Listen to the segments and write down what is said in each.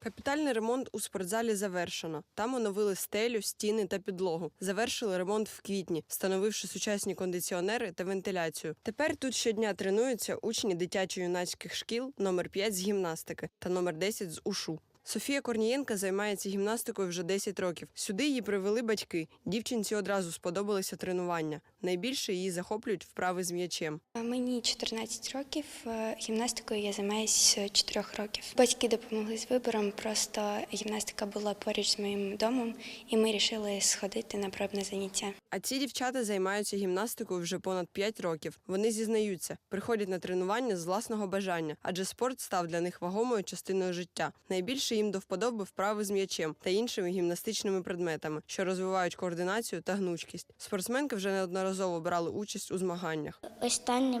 Капітальний ремонт у спортзалі завершено. Там оновили стелю, стіни та підлогу. Завершили ремонт в квітні, встановивши сучасні кондиціонери та вентиляцію. Тепер тут щодня тренуються учні дитячо-юнацьких шкіл номер 5 з гімнастики та номер 10 з ушу. Софія Корнієнка займається гімнастикою вже 10 років. Сюди її привели батьки. Дівчинці одразу сподобалися тренування. Найбільше її захоплюють вправи з м'ячем. Мені 14 років. е, Гімнастикою я займаюся з 4 років. Батьки допомогли з вибором, просто гімнастика була поруч з моїм домом, і ми вирішили сходити на пробне заняття. А ці дівчата займаються гімнастикою вже понад 5 років. Вони зізнаються, приходять на тренування з власного бажання, адже спорт став для них вагомою частиною життя. Найбільше їм до вподоби вправи з м'ячем та іншими гімнастичними предметами, що розвивають координацію та гнучкість. Спортсменки вже неодноразово брали участь у змаганнях. Останні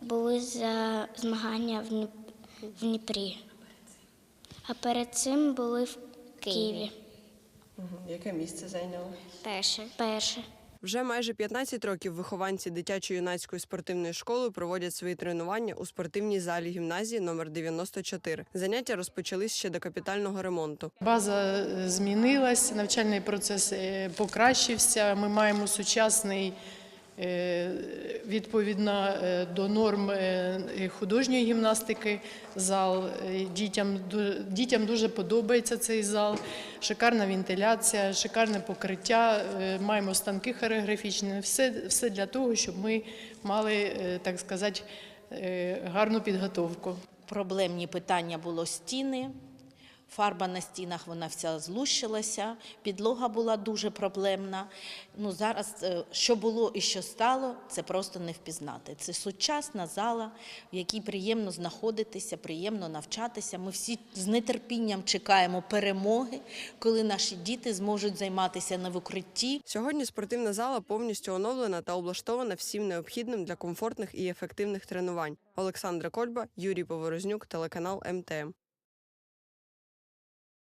були за змагання в Дніп- в Дніпрі, а перед цим були в Києві. Яке місце зайняли? Перше. Перше. Вже майже 15 років вихованці дитячо-юнацької спортивної школи проводять свої тренування у спортивній залі гімназії номер 94. Заняття розпочались ще до капітального ремонту. База е, змінилась, навчальний процес е, покращився. Ми маємо сучасний відповідно е, до норм е, художньої гімнастики зал. Е, Дітям, дітям дуже подобається цей зал. Шикарна вентиляція, шикарне покриття. е, Маємо станки хореографічні. Все, все для того, щоб ми мали, е, так сказати, е, гарну підготовку. Проблемні питання було стіни. Фарба на стінах вона вся злущилася, підлога була дуже проблемна. Ну, зараз, е, що було і що стало, це просто не впізнати. Це сучасна зала, в якій приємно знаходитися, приємно навчатися. Ми всі з нетерпінням чекаємо перемоги, коли наші діти зможуть займатися на викритті, Сьогодні спортивна зала повністю оновлена та облаштована всім необхідним для комфортних і ефективних тренувань. Олександра Кольба, Юрій Поворознюк, телеканал МТМ.